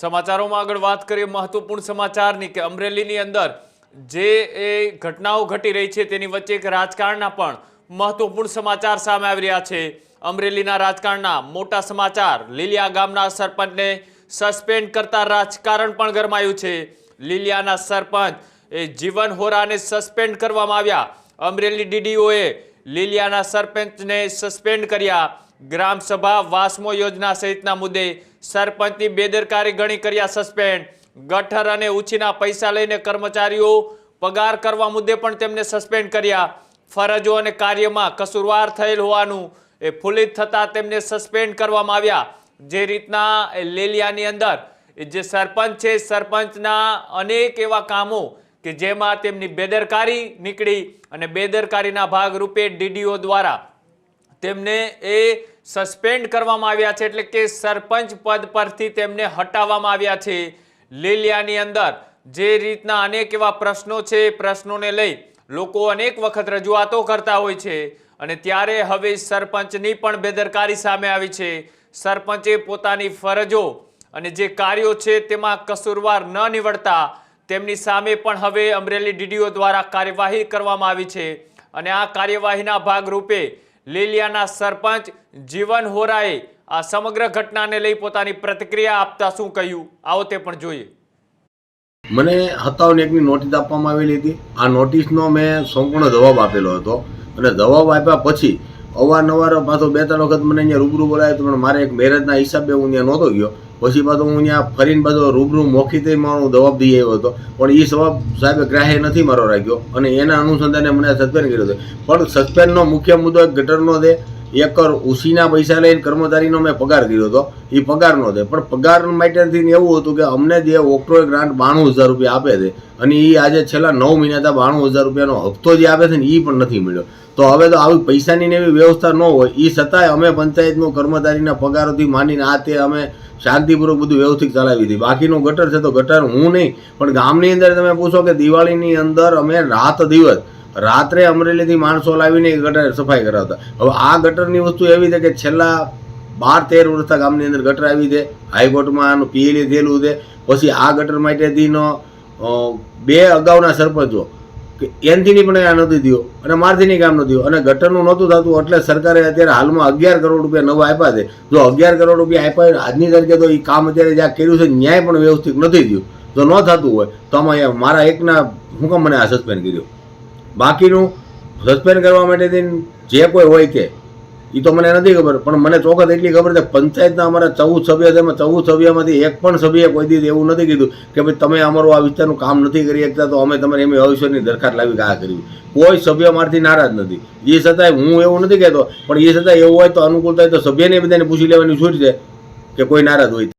સમાચારોમાં આગળ વાત કરીએ મહત્વપૂર્ણ સમાચારની કે અમરેલીની અંદર જે એ ઘટનાઓ ઘટી રહી છે તેની વચ્ચે એક રાજકારણના પણ મહત્વપૂર્ણ સમાચાર સામે આવી રહ્યા છે. અમરેલીના રાજકારણના મોટા સમાચાર. લીલિયા ગામના સરપંચને સસ્પેન્ડ કરતા રાજકારણ પણ ગરમાયું છે. લીલિયાના સરપંચ એ જીવન હોરાને સસ્પેન્ડ કરવામાં આવ્યા. અમરેલી ડીડીઓએ લીલિયાના સરપંચને સસ્પેન્ડ કર્યા. ગ્રામ સભા વાસમો યોજના સહિતના મુદ્દે સરપંચની બેદરકારી ગણી કર્યા સસ્પેન્ડ. ગઠર અને ઉછીના પૈસા લઈને કર્મચારીઓ પગાર કરવા મુદ્દે પણ તેમને સસ્પેન્ડ કર્યા. ફરજો અને કાર્યમાં કસૂરવાર થયેલ હોવાનું એ ફુલિત થતાં તેમને સસ્પેન્ડ કરવામાં આવ્યા. જે રીતના લેલિયાની અંદર જે સરપંચ છે, સરપંચના અનેક એવા કામો કે જેમાં તેમની બેદરકારી નીકળી અને બેદરકારીના ભાગરૂપે ડીડીઓ દ્વારા તેમને એ સસ્પેન્ડ કરવામાં આવ્યા છે એટલે કે સરપંચ પદ પરથી તેમને હટાવવામાં આવ્યા છે લીલિયાની અંદર. જે રીતના અનેક એવા પ્રશ્નો છે પ્રશ્નોને લઈ લોકો અનેક વખત રજૂઆતો કરતા હોય છે અને ત્યારે હવે સરપંચની પણ બેદરકારી સામે આવી છે. સરપંચે પોતાની ફરજો અને જે કાર્યો છે તેમાં કસૂરવાર ન નીવડતા તેમની સામે પણ હવે અમરેલી ડીડીઓ દ્વારા કાર્યવાહી કરવામાં આવી છે. અને આ કાર્યવાહીના ભાગરૂપે લીલિયાના સરપંચ જીવન હોરાએ આ સમગ્ર ઘટનાને લઈ પોતાની પ્રતિક્રિયા આપતા શું કહ્યું? આવો તે પણ જોઈએ. મને હતાવને એકની નોટિસ આપવામાં આવેલી હતી. આ નોટિસનો મેં સંપૂર્ણ જવાબ આપેલો હતો. અને જવાબ આપ્યા પછી અવારનવાર પાછો બે, ત્રણ વખત મને અહીંયા રૂબરૂ બોલાવ્યો તો પણ મારે એક મેરેજના હિસાબે હું ત્યાં નહોતો ગયો. પછી પાછો હું ત્યાં ફરીને પાછો રૂબરૂ મોખીતે મારો જવાબ દઈ આવ્યો હતો. પણ એ જવાબ સાહેબે ગ્રાહ્ય નથી મારો રાખ્યો. અને એના અનુસંધાને મને સસ્પેન્ડ કર્યો હતો. પણ સસ્પેન્ડનો મુખ્ય મુદ્દો ગટરનો છે. એકર ઉસીના પૈસા લઈને કર્મચારીનો મેં પગાર કર્યો હતો. એ પગારનો દે. પણ પગાર માટેથી એવું હતું કે અમને જે ઓક્ટ્રોય ગ્રાન્ટ બાણું હજાર રૂપિયા આપે છે અને એ આજે છેલ્લા નવ મહિનાથી બાણું હજાર રૂપિયાનો હપ્તો જે આપે છે ને એ પણ નથી મળ્યો. તો હવે તો આવી પૈસાની ને એવી વ્યવસ્થા ન હોય. એ છતાંય અમે પંચાયતનું કર્મચારીના પગારોથી માંડીને આ તે અમે શાંતિપૂર્વક બધું વ્યવસ્થિત ચલાવી હતી બાકીનું ગટર છે તો ગટર હું નહીં. પણ ગામની અંદર તમે પૂછો કે દિવાળીની અંદર અમે રાત દિવસ રાત્રે અમરેલીથી માણસો લાવીને ગટર સફાઈ કરાવતા. હવે આ ગટરની વસ્તુ એવી છે કે છેલ્લા બાર તેર વર્ષથી ગામની અંદર ગટર આવી છે, હાઈકોર્ટમાં આનું પીએલએ થયેલું છે. પછી આ ગટર માટેથીનો બે અગાઉના સરપંચો કે એનથીની પણ આ નથી થયો અને મારથીની કામ થયું. અને ગટરનું નહોતું થતું એટલે સરકારે અત્યારે હાલમાં અગિયાર કરોડ રૂપિયા નવા આપ્યા છે. જો અગિયાર કરોડ રૂપિયા આપ્યા આજની તારીખે તો એ કામ અત્યારે જ્યાં કર્યું છે ન્યાય પણ વ્યવસ્થિત નથી થયું. જો ન થતું હોય, તો આમાં મારા એકના, હું કામ મને આ સસ્પેન્ડ કર્યો. બાકીનું સસ્પેન્ડ કરવા માટે જે કોઈ હોય કે એ તો મને નથી ખબર, પણ મને ચોક્કસ એટલી ખબર છે પંચાયતના અમારા ચૌદ સભ્ય છે ચૌદ સભ્યમાંથી એક પણ સભ્યએ કોઈ દિવસ એવું નથી કીધું કે ભાઈ તમે અમારું આ વિસ્તારનું કામ નથી કરી શકતા, તો અમે તમારે એમ ભવિષ્યની દરખાસ્ત લાવી આ કરવી કોઈ સભ્ય મારથી નારાજ નથી. એ છતાંય હું એવું નથી કહેતો, પણ એ છતાં એવું હોય તો અનુકૂળતા હોય તો સભ્યને બધાને પૂછી લેવાની છૂટ છે કે કોઈ નારાજ હોય